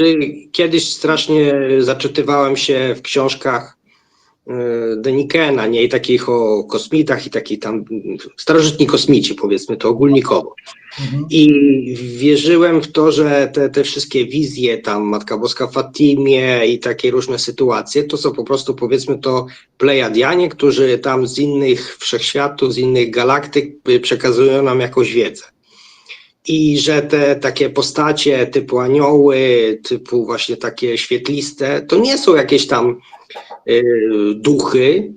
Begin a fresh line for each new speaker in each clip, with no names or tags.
Znaczy, kiedyś strasznie zaczytywałem się w książkach Denikena, nie i takich o kosmitach i takich tam starożytni kosmici, powiedzmy to ogólnikowo.
Mhm.
I wierzyłem w to, że te, te wszystkie wizje, tam Matka Boska w Fatimie i takie różne sytuacje, to są po prostu powiedzmy to plejadianie, którzy tam z innych wszechświatów, z innych galaktyk y, przekazują nam jakąś wiedzę. I że te takie postacie typu anioły, typu właśnie takie świetliste, to nie są jakieś tam y, duchy,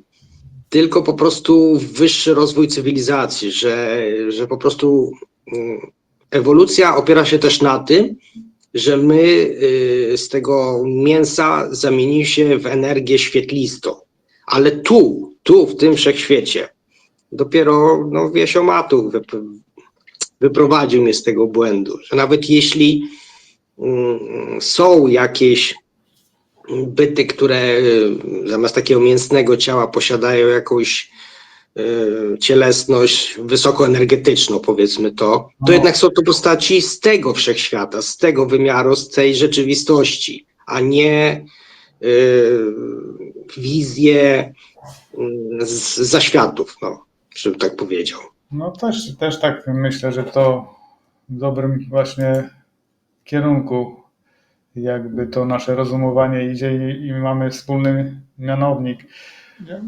tylko po prostu wyższy rozwój cywilizacji, że, że po prostu mm, ewolucja opiera się też na tym, że my y, z tego mięsa zamieniliśmy się w energię świetlistą. Ale tu, tu, w tym wszechświecie, dopiero no, Wiesiomatów wyprowadził mnie z tego błędu, że nawet jeśli mm, są jakieś byty, które y, zamiast takiego mięsnego ciała posiadają jakąś y, cielesność wysokoenergetyczną, powiedzmy to, to
No.
jednak są to postaci z tego wszechświata, z tego wymiaru, z tej rzeczywistości, a nie y, wizje z zaświatów, no, żebym tak powiedział.
No też, też tak myślę, że to w dobrym właśnie kierunku jakby to nasze rozumowanie idzie i, i mamy wspólny mianownik. Ja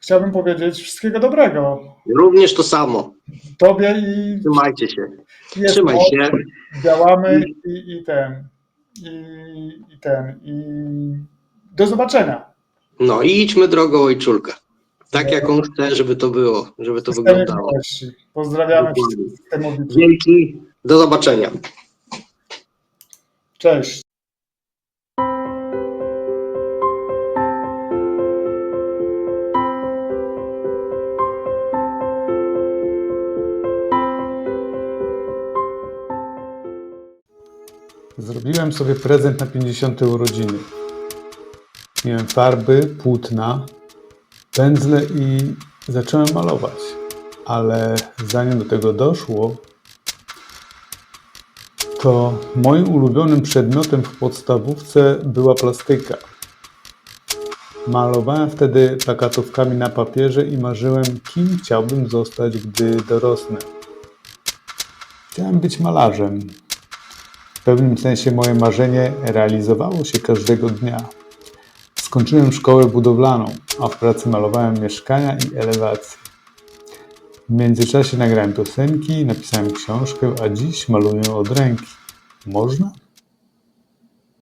Chciałbym powiedzieć wszystkiego dobrego
Również to samo.
Tobie i
Trzymajcie się.
jest
Trzymaj
moc,
się.
działamy i, i ten i, i ten i do zobaczenia.
No i idźmy drogą ojczulka. Tak jak on chce, żeby to było, żeby to wyglądało.
Pozdrawiamy wszystkich.
Dzięki, do zobaczenia.
Cześć. Zrobiłem sobie prezent na 50 urodziny. Miałem farby, płótna, pędzle i zacząłem malować. Ale zanim do tego doszło, to moim ulubionym przedmiotem w podstawówce była plastyka. Malowałem wtedy plakatówkami na papierze i marzyłem, kim chciałbym zostać, gdy dorosnę. Chciałem być malarzem. W pewnym sensie moje marzenie realizowało się każdego dnia. Skończyłem szkołę budowlaną, a w pracy malowałem mieszkania i elewacje. W międzyczasie nagrałem piosenki, napisałem książkę, a dziś maluję od ręki. Można?